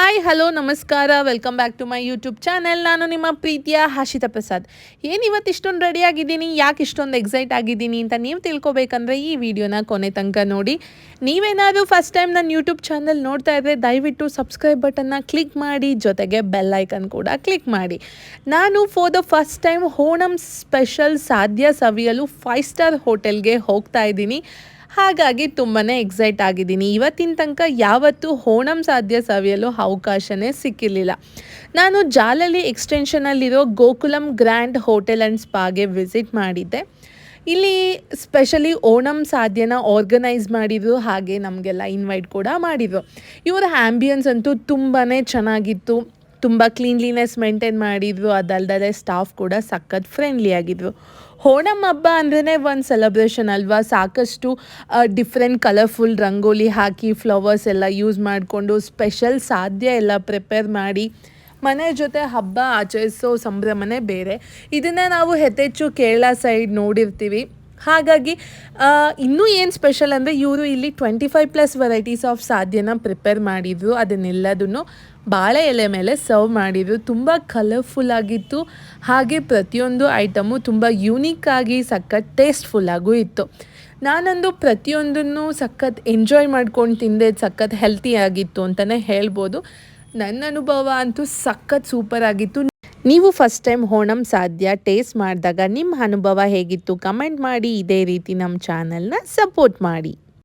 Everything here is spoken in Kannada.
ಹಾಯ್, ಹಲೋ, ನಮಸ್ಕಾರ. Welcome back to my YouTube channel ನಾನು ನಿಮ್ಮ ಪ್ರೀತಿಯ ಹರ್ಷಿತಾ ಪ್ರಸಾದ್. ಏನು ಇವತ್ತು ಇಷ್ಟೊಂದು ರೆಡಿ ಆಗಿದ್ದೀನಿ, ಯಾಕೆ ಇಷ್ಟೊಂದು ಎಕ್ಸೈಟ್ ಆಗಿದ್ದೀನಿ ಅಂತ ನೀವು ತಿಳ್ಕೊಬೇಕಂದ್ರೆ ಈ ವಿಡಿಯೋನ ಕೊನೆ ತನಕ ನೋಡಿ. ನೀವೇನಾದರೂ ಫಸ್ಟ್ ಟೈಮ್ ನನ್ನ ಯೂಟ್ಯೂಬ್ ಚಾನಲ್ ನೋಡ್ತಾ ಇದ್ರೆ ದಯವಿಟ್ಟು ಸಬ್ಸ್ಕ್ರೈಬ್ ಬಟನ್ನ ಕ್ಲಿಕ್ ಮಾಡಿ, ಜೊತೆಗೆ ಬೆಲ್ ಐಕನ್ ಕೂಡ ಕ್ಲಿಕ್ ಮಾಡಿ. ನಾನು for the first time Onam special sadya ಸವಿಯಲು ಫೈವ್ ಸ್ಟಾರ್ ಹೋಟೆಲ್ಗೆ ಹೋಗ್ತಾ ಇದ್ದೀನಿ. ಹಾಗಾಗಿ ತುಂಬಾ ಎಕ್ಸೈಟ್ ಆಗಿದ್ದೀನಿ. ಇವತ್ತಿನ ತನಕ ಯಾವತ್ತೂ ಓಣಂ ಸಾಧ್ಯ ಸವಿಯಲು ಅವಕಾಶನೇ ಸಿಕ್ಕಿರಲಿಲ್ಲ. ನಾನು ಜಾಲಲಿ ಎಕ್ಸ್ಟೆನ್ಷನಲ್ಲಿರೋ ಗೋಕುಲಂ ಗ್ರ್ಯಾಂಡ್ ಹೋಟೆಲ್ ಆ್ಯಂಡ್ ಸ್ಪಾಗೆ ವಿಸಿಟ್ ಮಾಡಿದ್ದೆ. ಇಲ್ಲಿ ಸ್ಪೆಷಲಿ ಓಣಂ ಸಾಧ್ಯನ ಆರ್ಗನೈಸ್ ಮಾಡಿದ್ರು, ಹಾಗೆ ನಮಗೆಲ್ಲ ಇನ್ವೈಟ್ ಕೂಡ ಮಾಡಿದರು. ಇವರ ಆ್ಯಂಬಿಯನ್ಸ್ ಅಂತೂ ತುಂಬಾ ಚೆನ್ನಾಗಿತ್ತು. ತುಂಬ ಕ್ಲೀನ್ಲಿನೆಸ್ ಮೇಂಟೈನ್ ಮಾಡಿದ್ರು ಅದಲ್ಲದೆ ಸ್ಟಾಫ್ ಕೂಡ ಸಖತ್ ಫ್ರೆಂಡ್ಲಿ ಆಗಿದ್ರು ಓಣಂ ಹಬ್ಬ ಅಂದ್ರೆ ಒಂದು ಸೆಲೆಬ್ರೇಷನ್ ಅಲ್ವಾ? ಸಾಕಷ್ಟು ಡಿಫ್ರೆಂಟ್ ಕಲರ್ಫುಲ್ ರಂಗೋಲಿ ಹಾಕಿ ಫ್ಲವರ್ಸ್ ಎಲ್ಲ ಯೂಸ್ ಮಾಡಿಕೊಂಡು ಸ್ಪೆಷಲ್ ಸಾಧ್ಯ ಎಲ್ಲ ಪ್ರಿಪೇರ್ ಮಾಡಿ ಮನೆ ಜೊತೆ ಹಬ್ಬ ಆಚರಿಸೋ ಸಂಭ್ರಮನೇ ಬೇರೆ. ಇದನ್ನು ನಾವು ಹೆಚ್ಚೆಚ್ಚು ಕೇರಳ ಸೈಡ್ ನೋಡಿರ್ತೀವಿ. ಹಾಗಾಗಿ ಇನ್ನೂ ಏನು ಸ್ಪೆಷಲ್ ಅಂದರೆ ಇವರು ಇಲ್ಲಿ twenty five plus varieties of ಸಾಧ್ಯನ prepare ಮಾಡಿದ್ರು, ಅದನ್ನೆಲ್ಲದನ್ನು ಬಾಳೆ ಎಲೆ ಮೇಲೆ ಸರ್ವ್ ಮಾಡಿದ್ರು. ತುಂಬ ಕಲರ್ಫುಲ್ ಆಗಿತ್ತು. ಹಾಗೆ ಪ್ರತಿಯೊಂದು ಐಟಮು ತುಂಬ ಯೂನಿಕ್ ಆಗಿ ಸಖತ್ ಟೇಸ್ಟ್ಫುಲ್ಲಾಗೂ ಇತ್ತು. ನಾನಂದು ಪ್ರತಿಯೊಂದನ್ನು ಸಖತ್ ಎಂಜಾಯ್ ಮಾಡ್ಕೊಂಡು ತಿಂದೆ, ಸಖತ್ ಹೆಲ್ತಿ ಆಗಿತ್ತು ಅಂತಲೇ ಹೇಳ್ಬೋದು. ನನ್ನ ಅನುಭವ ಅಂತೂ ಸಖತ್ ಸೂಪರ್ ಆಗಿತ್ತು. ನೀವು ಫಸ್ಟ್ ಟೈಮ್ ಓಣಂ ಸಾಧ್ಯ ಟೇಸ್ಟ್ ಮಾಡಿದಾಗ ನಿಮ್ಮ ಅನುಭವ ಹೇಗಿತ್ತು? ಕಮೆಂಟ್ ಮಾಡಿ. ಇದೇ ರೀತಿ ನಮ್ಮ ಚಾನಲ್ನ ಸಪೋರ್ಟ್ ಮಾಡಿ.